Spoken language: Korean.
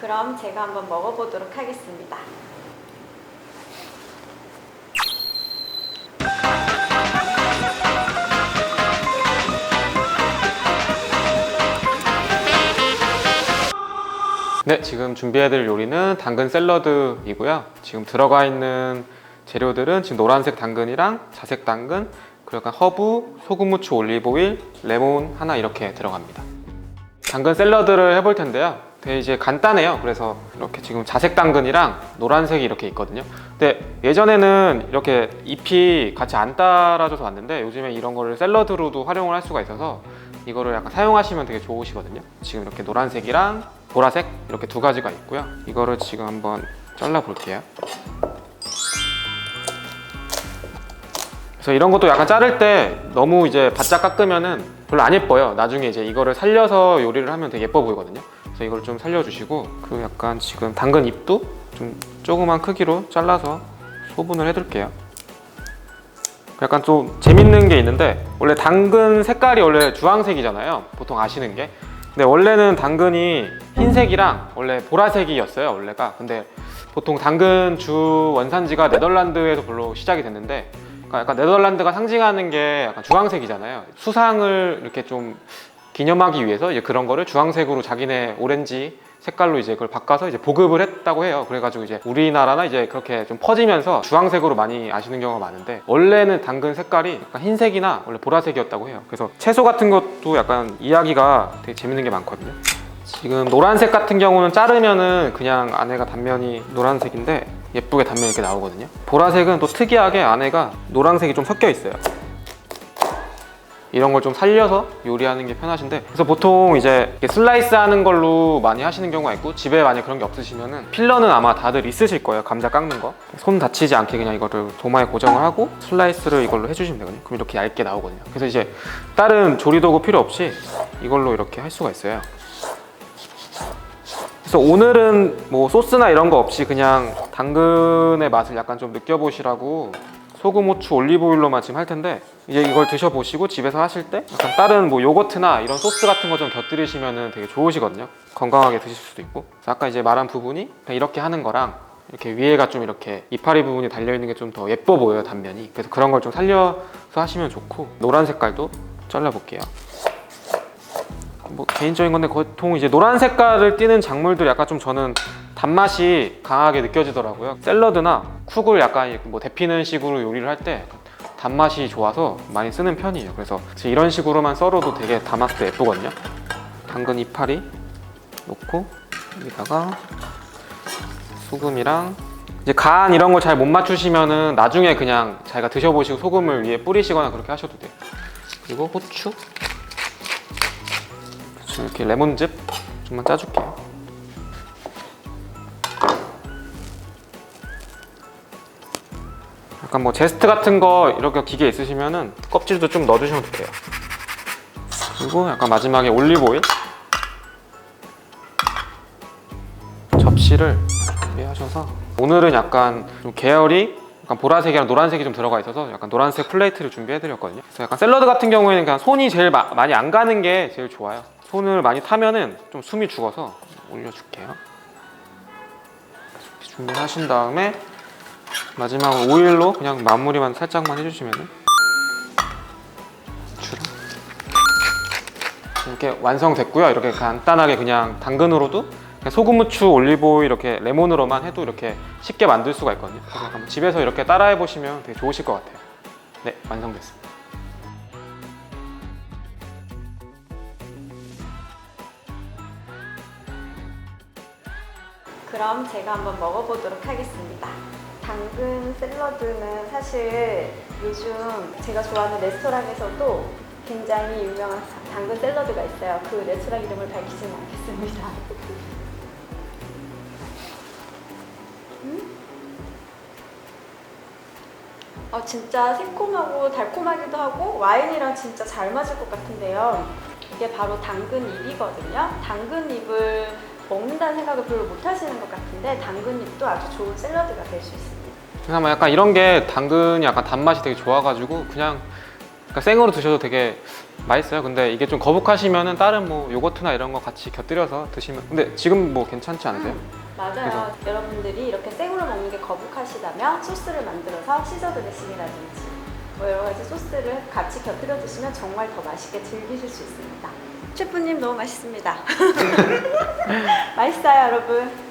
그럼 제가 한번 먹어보도록 하겠습니다. 네, 지금 준비해드릴 요리는 당근 샐러드이고요. 지금 들어가 있는 재료들은 지금 노란색 당근이랑 자색 당근, 약간 허브, 소금, 후추, 올리브오일, 레몬 하나 이렇게 들어갑니다. 당근 샐러드를 해볼 텐데요. 되게 이제 간단해요. 그래서 이렇게 지금 자색 당근이랑 노란색이 이렇게 있거든요. 근데 예전에는 이렇게 잎이 같이 안 따라줘서 왔는데 요즘에 이런 거를 샐러드로도 활용을 할 수가 있어서 이거를 약간 사용하시면 되게 좋으시거든요. 지금 이렇게 노란색이랑 보라색 이렇게 두 가지가 있고요. 이거를 지금 한번 잘라 볼게요. 그래서 이런 것도 약간 자를 때 너무 이제 바짝 깎으면은 별로 안 예뻐요. 나중에 이제 이거를 살려서 요리를 하면 되게 예뻐 보이거든요. 그래서 이걸 좀 살려주시고 그 약간 지금 당근 잎도 좀 조그만 크기로 잘라서 소분을 해둘게요. 약간 좀 재밌는 게 있는데 원래 당근 색깔이 원래 주황색이잖아요. 보통 아시는 게. 근데 원래는 당근이 흰색이랑 원래 보라색이었어요. 원래가. 근데 보통 당근 주 원산지가 네덜란드에서 별로 시작이 됐는데 그러니까 약간 네덜란드가 상징하는 게 약간 주황색이잖아요. 수상을 이렇게 좀 기념하기 위해서 이제 그런 거를 주황색으로 자기네 오렌지 색깔로 이제 그걸 바꿔서 이제 보급을 했다고 해요. 그래가지고 이제 우리나라나 이제 그렇게 좀 퍼지면서 주황색으로 많이 아시는 경우가 많은데 원래는 당근 색깔이 약간 흰색이나 원래 보라색이었다고 해요. 그래서 채소 같은 것도 약간 이야기가 되게 재밌는 게 많거든요. 지금 노란색 같은 경우는 자르면은 그냥 안에가 단면이 노란색인데 예쁘게 단면이 이렇게 나오거든요. 보라색은 또 특이하게 안에가 노란색이 좀 섞여 있어요. 이런 걸 좀 살려서 요리하는 게 편하신데 그래서 보통 이제 슬라이스 하는 걸로 많이 하시는 경우가 있고 집에 만약 그런 게 없으시면은 필러는 아마 다들 있으실 거예요 감자 깎는 거 손 다치지 않게 그냥 이거를 도마에 고정을 하고 슬라이스를 이걸로 해주시면 되거든요. 그럼 이렇게 얇게 나오거든요. 그래서 이제 다른 조리도구 필요 없이 이걸로 이렇게 할 수가 있어요. 그래서 오늘은 뭐 소스나 이런 거 없이 그냥 당근의 맛을 약간 좀 느껴보시라고 소금, 후추, 올리브오일로만 지금 할 텐데 이제 이걸 드셔보시고 집에서 하실 때 약간 다른 뭐 요거트나 이런 소스 같은 거 좀 곁들이시면 되게 좋으시거든요. 건강하게 드실 수도 있고. 아까 이제 말한 부분이 이렇게 하는 거랑 이렇게 위에가 좀 이렇게 이파리 부분이 달려있는 게 좀 더 예뻐 보여요 단면이. 그래서 그런 걸 좀 살려서 하시면 좋고. 노란 색깔도 잘라볼게요. 뭐 개인적인 건데 보통 이제 노란 색깔을 띠는 작물들 약간 좀 저는 단맛이 강하게 느껴지더라고요. 샐러드나 쿡을 약간 뭐 데피는 식으로 요리를 할 때 단맛이 좋아서 많이 쓰는 편이에요. 그래서 이런 식으로만 썰어도 되게 담았을 때 예쁘거든요. 당근 이파리 놓고 여기다가 소금이랑 이제 간 이런 걸 잘 못 맞추시면은 나중에 그냥 자기가 드셔보시고 소금을 위에 뿌리시거나 그렇게 하셔도 돼요. 그리고 후추 이렇게 레몬즙 좀만 짜줄게요. 뭐 제스트 같은 거 이렇게 기계 있으시면은 껍질도 좀 넣어주시면 돼요. 그리고 약간 마지막에 올리브 오일 접시를 준비하셔서 오늘은 약간 좀 계열이 약간 보라색이랑 노란색이 좀 들어가 있어서 약간 노란색 플레이트를 준비해드렸거든요. 그래서 약간 샐러드 같은 경우에는 그냥 손이 제일 마- 많이 안 가는 게 제일 좋아요. 손을 많이 타면은 좀 숨이 죽어서 올려줄게요. 준비하신 다음에 마지막으로 오일로 그냥 마무리만 살짝만 해주시면은 후추랑 이렇게 완성됐고요. 이렇게 간단하게 그냥 당근으로도 그냥 소금, 후추, 올리브오일 이렇게 레몬으로만 해도 이렇게 쉽게 만들 수가 있거든요. 그래서 한번 집에서 이렇게 따라해 보시면 되게 좋으실 것 같아요. 네, 완성됐습니다. 그럼 제가 한번 먹어보도록 하겠습니다. 당근 샐러드는 사실 요즘 제가 좋아하는 레스토랑에서도 굉장히 유명한 당근 샐러드가 있어요. 그 레스토랑 이름을 밝히지는 않겠습니다. 음? 어, 진짜 새콤하고 달콤하기도 하고 와인이랑 진짜 잘 맞을 것 같은데요. 이게 바로 당근 잎이거든요. 당근 잎을 먹는다는 생각을 별로 못 하시는 것 같은데 당근잎도 아주 좋은 샐러드가 될 수 있습니다. 그나마 약간 이런 게 당근이 약간 단맛이 되게 좋아가지고 그냥 그러니까 생으로 드셔도 되게 맛있어요. 근데 이게 좀 거북하시면은 다른 뭐 요거트나 이런 거 같이 곁들여서 드시면 근데 지금 뭐 괜찮지 않으세요? 맞아요. 여러분들이 이렇게 생으로 먹는 게 거북하시다면 소스를 만들어서 시저 드레싱이라든지 뭐 여러 가지 소스를 같이 곁들여 드시면 정말 더 맛있게 즐기실 수 있습니다. 셰프님 너무 맛있습니다. 맛있어요, 여러분.